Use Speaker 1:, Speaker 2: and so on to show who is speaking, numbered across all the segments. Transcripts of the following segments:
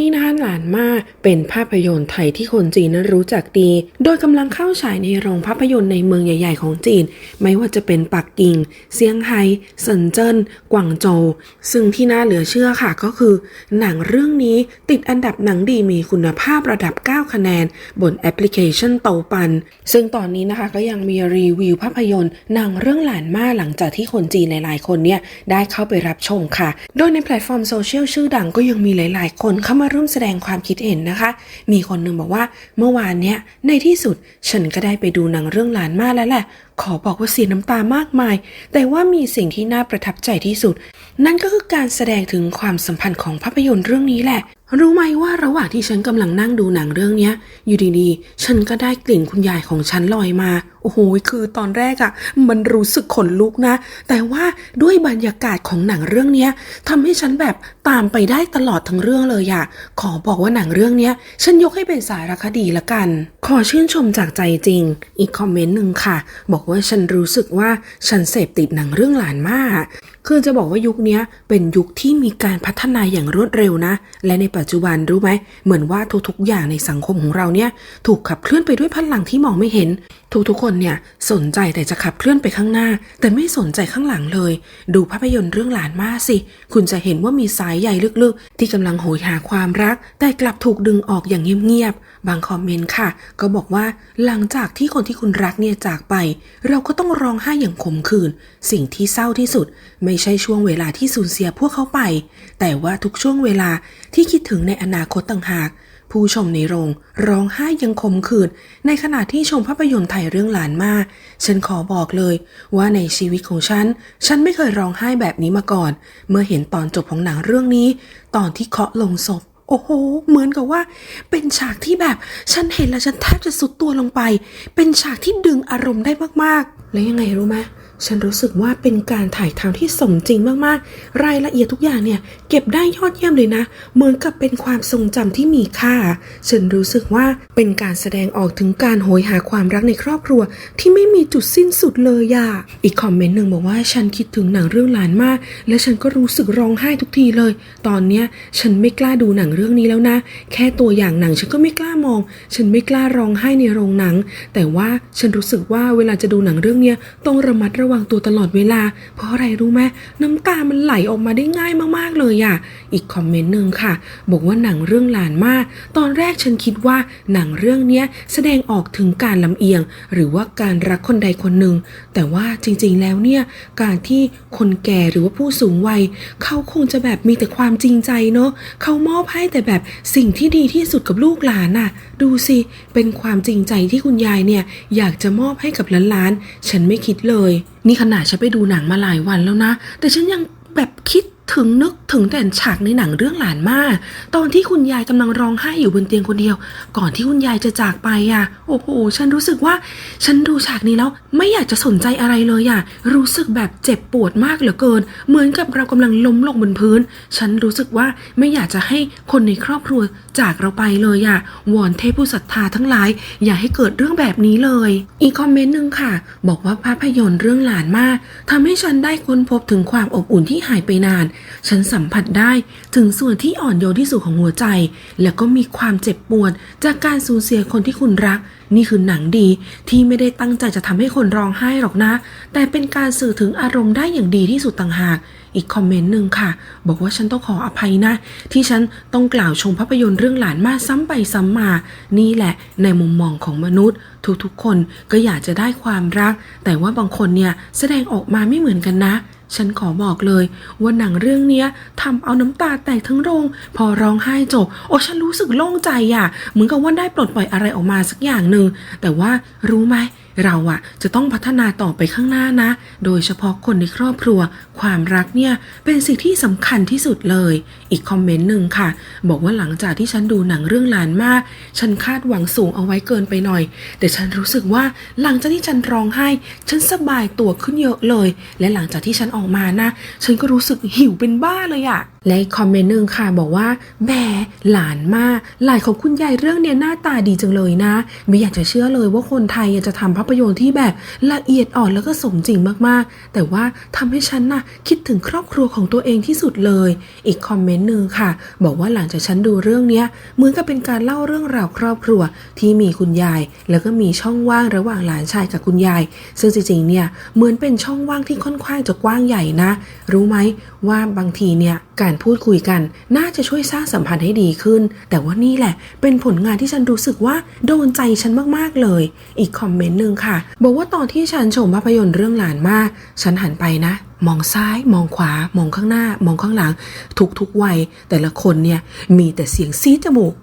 Speaker 1: นี้นะคะหลานมาเป็นภาพยนตร์ไทยที่คนจีนนั้นรู้จักดี โดยกำลังเข้าฉายในโรงภาพยนตร์ในเมืองใหญ่ๆ ของจีน ไม่ว่าจะเป็นปักกิ่ง เซี่ยงไฮ้เซินเจิ้น กวางโจว ซึ่งที่น่าเหลือเชื่อค่ะก็คือ หนังเรื่องนี้ติดอันดับหนังดีมีคุณภาพระดับ 9 คะแนน บนแอปพลิเคชันโตาปัน ซึ่งตอนนี้นะคะก็ยังมีรีวิวภาพยนตร์หนังเรื่องหลานมาหลังจากที่คนจีนหลายๆ คนเนี่ยได้เข้าไปรับชมค่ะ โดยในแพลตฟอร์มโซเชียลชื่อดังก็ยังมีหลาย ๆ คนเข้ามาร่วมแสดงความคิดเห็นนะคะ มีคนหนึ่งบอกว่าเมื่อวานเนี่ยในที่สุดฉันก็ได้ไปดูหนังเรื่องหลานมาแล้วแหละขอบอกว่าเสียน้ำตามากมาย แต่ว่ามีสิ่งที่น่าประทับใจที่สุด นั่นก็คือการแสดงถึงความสัมพันธ์ของภาพยนตร์เรื่องนี้แหละ รู้ไหมว่าระหว่างที่ฉันกำลังนั่งดูหนังเรื่องเนี้ย อยู่ดีๆ ฉันก็ได้กลิ่นคุณยายของฉันลอยมา โอ้โห คือตอนแรกอะ่ะ มันรู้สึกขนลุกนะ แต่ว่าด้วยบรรยากาศของหนังเรื่องเนี้ยทำให้ฉันแบบตามไปได้ตลอดทั้งเรื่องเลยอะขอบอกว่าหนังเรื่องเนี้ย ฉันยกให้เป็นสารคดีละกัน ขอชื่นชมจากใจจริง อีกคอมเมนต์หนึ่งค่ะ บอกว่าฉันรู้สึกว่าฉันเสพติดหนังเรื่องหลานมากคือจะบอกว่ายุคนี้เป็นยุคที่มีการพัฒนาอย่างรวดเร็วนะ และในปััจจุบันรู้ไหม เหมือนว่าทุกๆอย่างในสังคมของเราเนี่ย ถูกขับเคลื่อนไปด้วยพลังที่มองไม่เห็น ทุกๆคนเนี่ยสนใจแต่จะขับเคลื่อนไปข้างหน้า แต่ไม่สนใจข้างหลังเลย ดูภาพยนตร์เรื่องหลานมาสิ คุณจะเห็นว่ามีสายใยลึกๆ ที่กำลังโหยหาความรัก แต่กลับถูกดึงออกอย่างเงียบๆ บางคอมเมนต์ค่ะ ก็บอกว่าหลังจากที่คนที่คุณรักเนี่ยจากไป เราก็ต้องร้องไห้อย่างขมขื่นสิ่งที่เศร้าที่สุด ไม่ใช่ช่วงเวลาที่สูญเสียพวกเขาไป แต่ว่าทุกช่วงเวลาที่คิดถึงในอนาคตต่างหาก ผู้ชมในโรงร้องไห้ยังคมขื่นในขณะที่ชมภาพยนตร์ไทยเรื่องหลานมา ฉันขอบอกเลยว่าในชีวิตของฉัน ฉันไม่เคยร้องไห้แบบนี้มาก่อน เมื่อเห็นตอนจบของหนังเรื่องนี้ ตอนที่เคาะลงศพโอ้โห เหมือนกับว่าเป็นฉากที่แบบฉันเห็นแล้วฉันแทบจะสุดตัวลงไป เป็นฉากที่ดึงอารมณ์ได้มากๆ และยังไงรู้ไหม ฉันรู้สึกว่าเป็นการถ่ายทำที่สมจริงมากๆ รายละเอียดทุกอย่างเนี่ย เก็บได้ยอดเยี่ยมเลยนะ เหมือนกับเป็นความทรงจำที่มีค่า ฉันรู้สึกว่าเป็นการแสดงออกถึงการโหยหาความรักในครอบครัว ที่ไม่มีจุดสิ้นสุดเลยอะอีกคอมเมนต์หนึ่งบอกว่าฉันคิดถึงหนังเรื่องหลานมาก และฉันก็รู้สึกร้องไห้ทุกทีเลย ตอนเนี้ยฉันไม่กล้าดูหนังเรื่องนี้แล้วนะ แค่ตัวอย่างหนังฉันก็ไม่กล้ามอง ฉันไม่กล้าร้องไห้ในโรงหนัง แต่ว่าฉันรู้สึกว่าเวลาจะดูหนังเรื่องเนี้ยต้องระมัดระวังวางตัวตลอดเวลา เพราะอะไรรู้ไหมน้ำตามันไหลออกมาได้ง่ายมากๆเลยอะอีกคอมเมนต์หนึ่งค่ะ บอกว่าหนังเรื่องหลานมาก ตอนแรกฉันคิดว่าหนังเรื่องเนี้ยแสดงออกถึงการลำเอียง หรือว่าการรักคนใดคนหนึ่ง แต่ว่าจริงๆแล้วเนี่ยการที่คนแก่หรือว่าผู้สูงวัย เขาคงจะแบบมีแต่ความจริงใจเนาะเขามอบให้แต่แบบสิ่งที่ดีที่สุดกับลูกหลานน่ะ ดูสิเป็นความจริงใจที่คุณยายเนี่ยอยากจะมอบให้กับหลานๆฉันไม่คิดเลยนี่ขนาดฉันไปดูหนังมาหลายวันแล้วนะ แต่ฉันยังแบบคิด ถึงนึกถึงแต่ฉากในหนังเรื่องหลานมาตอนที่คุณยายกำลังร้องไห้อยู่บนเตียงคนเดียว ก่อนที่คุณยายจะจากไปอะ โอ้โห ฉันรู้สึกว่า ฉันดูฉากนี้แล้วไม่อยากจะสนใจอะไรเลยอะ รู้สึกแบบเจ็บปวดมากเหลือเกิน เหมือนกับเรากำลังล้มลงบนพื้น ฉันรู้สึกว่าไม่อยากจะให้คนในครอบครัวจากเราไปเลยอะ วอนเทพผู้ศรัทธาทั้งหลาย อย่าให้เกิดเรื่องแบบนี้เลย อีกคอมเมนต์หนึ่งค่ะ บอกว่าภาพยนตร์เรื่องหลานมาทำให้ฉันได้ค้นพบถึงความอบอุ่นที่หายไปนานฉันสัมผัสได้ถึงส่วนที่อ่อนโยนที่สุดของหัวใจ แล้วก็มีความเจ็บปวด จากการสูญเสียคนที่คุณรัก นี่คือหนังดีที่ไม่ได้ตั้งใจจะทำให้คนร้องไห้หรอกนะ แต่เป็นการสื่อถึงอารมณ์ได้อย่างดีที่สุดต่างหากอีกคอมเมนต์หนึ่งค่ะ บอกว่าฉันต้องขออภัยนะ ที่ฉันต้องกล่าวชมภาพยนตร์เรื่องหลานมาซ้ำไปซ้ำมา นี่แหละ ในมุมมองของมนุษย์ ทุกๆคนก็อยากจะได้ความรัก แต่ว่าบางคนเนี่ยแสดงออกมาไม่เหมือนกันนะ ฉันขอบอกเลยว่าหนังเรื่องเนี้ยทำเอาน้ำตาแตกทั้งโรง พอร้องไห้จบ โอ้ฉันรู้สึกโล่งใจอะเหมือนกับว่าได้ปลดปล่อยอะไรออกมาสักอย่างหนึ่งแต่ว่ารู้ไหมเราอะจะต้องพัฒนาต่อไปข้างหน้านะ โดยเฉพาะคนในครอบครัว ความรักเนี่ยเป็นสิ่งที่สำคัญที่สุดเลย อีกคอมเมนต์หนึ่งค่ะ บอกว่าหลังจากที่ฉันดูหนังเรื่องหลานมาก ฉันคาดหวังสูงเอาไว้เกินไปหน่อย แต่ฉันรู้สึกว่าหลังจากที่ฉันร้องไห้ ฉันสบายตัวขึ้นเยอะเลย และหลังจากที่ฉันออกมานะ ฉันก็รู้สึกหิวเป็นบ้าเลยอะและคอมเมนต์หนึ่งค่ะบอกว่าแหมหลานมากหลานของคุณยายเรื่องเนี้ยหน้าตาดีจังเลยนะ ไม่อยากจะเชื่อเลยว่าคนไทยจะทำภาพยนตร์ที่แบบละเอียดอ่อนแล้วก็สมจริงมากๆ แต่ว่าทำให้ฉันน่ะคิดถึงครอบครัวของตัวเองที่สุดเลย อีกคอมเมนต์หนึ่งค่ะ บอกว่าหลังจากฉันดูเรื่องเนี้ยเหมือนกับเป็นการเล่าเรื่องราวครอบครัวที่มีคุณยาย แล้วก็มีช่องว่างระหว่างหลานชายกับคุณยาย ซึ่งจริงๆเนี่ยเหมือนเป็นช่องว่างที่ค่อนข้างจะกว้างใหญ่นะ รู้ไหมว่าบางทีเนี่ยการพูดคุยกัน น่าจะช่วยสร้างสัมพันธ์ให้ดีขึ้น แต่ว่านี่แหละ เป็นผลงานที่ฉันรู้สึกว่าโดนใจฉันมากๆเลย อีกคอมเมนต์หนึ่งค่ะ บอกว่าตอนที่ฉันชมภาพยนตร์เรื่องหลานมาก ฉันหันไปนะมองซ้ายมองขวามองข้างหน้า มองข้างหลัง ทุกๆวัย แต่ละคนเนี่ยมีแต่เสียงซีจมูก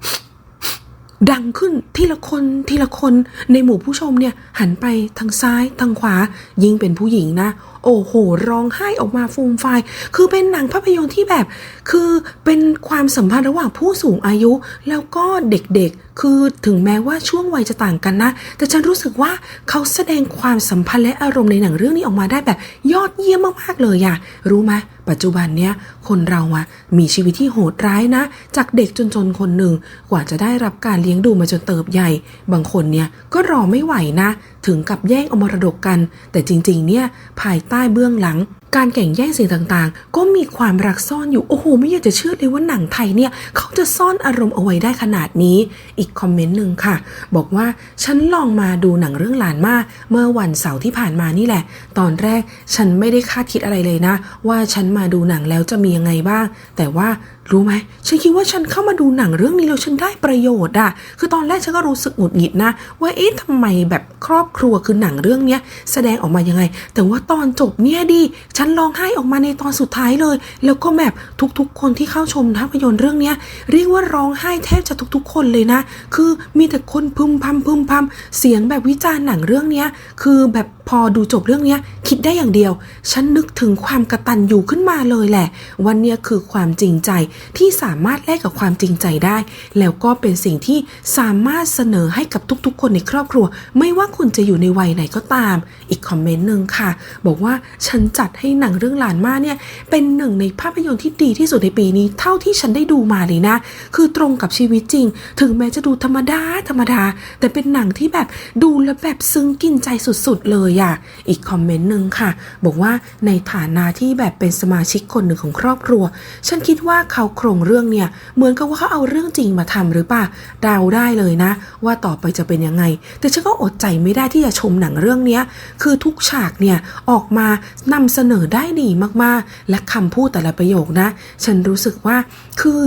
Speaker 1: ดังขึ้นทีละคนทีละคนในหมู่ผู้ชมเนี่ยหันไปทางซ้ายทางขวา ยิ่งเป็นผู้หญิงนะ โอ้โห ร้องไห้ออกมาฟูมฟาย คือเป็นหนังภาพยนตร์ที่แบบ คือเป็นความสัมพันธ์ระหว่างผู้สูงอายุ แล้วก็เด็กๆ คือถึงแม้ว่าช่วงวัยจะต่างกันนะ แต่ฉันรู้สึกว่าเขาแสดงความสัมพันธ์และอารมณ์ในหนังเรื่องนี้ออกมาได้แบบยอดเยี่ยมมากๆเลยอะรู้ไหมปัจจุบันเนี้ยคนเราอะมีชีวิตที่โหดร้ายนะ จากเด็กจนๆคนหนึ่งกว่าจะได้รับการเลี้ยงดูมาจนเติบใหญ่ บางคนเนี่ยก็รอไม่ไหวนะ ถึงกับแย่งอมรดกกัน แต่จริงๆเนี่ยภายใต้เบื้องหลัง การแข่งแย่งสิ่งต่างๆ ก็มีความรักซ่อนอยู่ โอ้โห ไม่อยากจะเชื่อเลยว่าหนังไทยเนี่ย เขาจะซ่อนอารมณ์เอาไว้ได้ขนาดนี้ อีกคอมเมนต์หนึ่งค่ะ บอกว่าฉันลองมาดูหนังเรื่องหลานมาเมื่อวันเสาร์ที่ผ่านมานี่แหละ ตอนแรกฉันไม่ได้คาดคิดอะไรเลยนะ ว่าฉันมาดูหนังแล้วจะมียังไงบ้าง แต่ว่า รู้ไหมฉันคิดว่าฉันเข้ามาดูหนังเรื่องนี้แล้วฉันได้ประโยชน์อะคือตอนแรกฉันก็รู้สึกหงุดหงิดนะ ว่าเอ๊ะทำไมแบบครอบครัวคือหนังเรื่องเนี้ยแสดงออกมายังไง แต่ว่าตอนจบเนี่ยดิฉันร้องไห้ออกมาในตอนสุดท้ายเลย แล้วก็แบบทุกๆ คนที่เข้าชมภาพยนตร์เรื่องเนี้ยเรียกว่าร้องไห้แทบจะทุกๆ คนเลยนะ คือมีแต่คนพึมพำพึมพำเสียงแบบวิจารณ์หนังเรื่องเนี้ยคือแบบ พอดูจบเรื่องนี้คิดได้อย่างเดียว ฉันนึกถึงความกระตันอยู่ขึ้นมาเลยแหละ วันนี้คือความจริงใจที่สามารถแลกกับความจริงใจได้ แล้วก็เป็นสิ่งที่สามารถเสนอให้กับทุกๆ คนในครอบครัว ไม่ว่าคุณจะอยู่ในวัยไหนก็ตาม อีกคอมเมนต์หนึ่งค่ะ บอกว่าฉันจัดให้หนังเรื่องหลานมาเนี่ยเป็นหนึ่งในภาพยนตร์ที่ดีที่สุดในปีนี้ เท่าที่ฉันได้ดูมาเลยนะ คือตรงกับชีวิตจริง ถึงแม้จะดูธรรมดาธรรมดา แต่เป็นหนังที่แบบดูแล้วแบบซึ้งกินใจสุดๆเลยอะอีกคอมเมนต์หนึ่งค่ะ บอกว่าในฐานะที่แบบเป็นสมาชิกคนหนึ่งของครอบครัว ฉันคิดว่าเขาโครงเรื่องเนี่ย เหมือนกับว่าเขาเอาเรื่องจริงมาทำหรือเปล่าเดาได้เลยนะ ว่าต่อไปจะเป็นยังไง แต่ฉันก็อดใจไม่ได้ที่จะชมหนังเรื่องเนี้ยคือทุกฉากเนี่ยออกมานำเสนอได้ดีมากๆ และคำพูดแต่ละประโยคนะ ฉันรู้สึกว่าคือ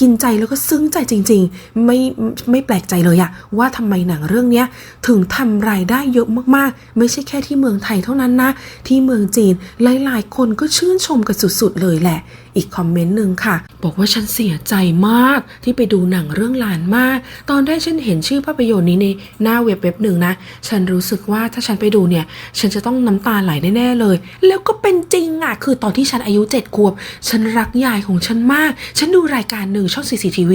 Speaker 1: กินใจแล้วก็ซึ้งใจจริง ๆ ไม่ไม่แปลกใจเลยอะว่าทำไมหนังเรื่องเนี้ยถึงทำรายได้เยอะมากๆ ไม่ใช่แค่ที่เมืองไทยเท่านั้นนะ ที่เมืองจีนหลายๆ คนก็ชื่นชมกันสุดๆเลยแหละ อีกคอมเมนต์หนึ่งค่ะ บอกว่าฉันเสียใจมากที่ไปดูหนังเรื่องหลานมาก ตอนแรกฉันเห็นชื่อภาพยนตร์นี้ในหน้าเว็บเว็บหนึ่งนะ ฉันรู้สึกว่าถ้าฉันไปดูเนี่ย ฉันจะต้องน้ำตาไหลแน่ๆเลย แล้วก็เป็นจริงอะ คือตอนที่ฉันอายุเจ็ดขวบ ฉันรักยายของฉันมาก ฉันดูรายการหนึ่งช่อง CCTV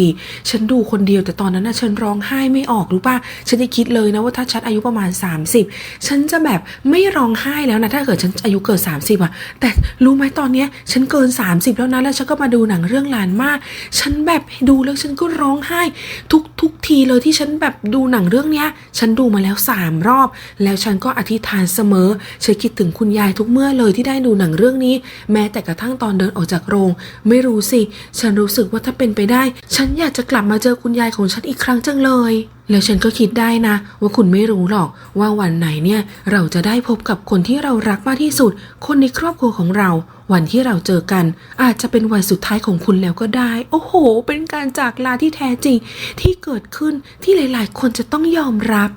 Speaker 1: ฉันดูคนเดียวแต่ตอนนั้นนะฉันร้องไห้ไม่ออกรู้ป่ะ ฉันได้คิดเลยนะว่าถ้าฉันอายุประมาณ 30 ฉันจะแบบไม่ร้องไห้แล้วนะถ้าเกิดฉันอายุเกิน30อะ แต่รู้ไหมตอนเนี้ยฉันเกิน 30 แล้วนะแล้วฉันก็มาดูหนังเรื่องหลานมาก ฉันแบบดูแล้วฉันก็ร้องไห้ ทุกทุกทีเลยที่ฉันแบบดูหนังเรื่องเนี้ย ฉันดูมาแล้วสามรอบ แล้วฉันก็อธิษฐานเสมอฉันคิดถึงคุณยายทุกเมื่อเลยที่ได้ดูหนังเรื่องนี้ แม้แต่กระทั่งตอนเดินออกจากโรง ไม่รู้สิ ฉันรู้สึกว่าถ้าเป็นไปได้ ฉันอยากจะกลับมาเจอคุณยายของฉันอีกครั้งจังเลย แล้วฉันก็คิดได้นะ ว่าคุณไม่รู้หรอกว่าวันไหนเนี่ย เราจะได้พบกับคนที่เรารักมากที่สุด คนในครอบครัวของเรา วันที่เราเจอกัน อาจจะเป็นวันสุดท้ายของคุณแล้วก็ได้ โอ้โห เป็นการจากลาที่แท้จริง ที่เกิดขึ้นที่หลาย ๆ คนจะต้องยอมรับ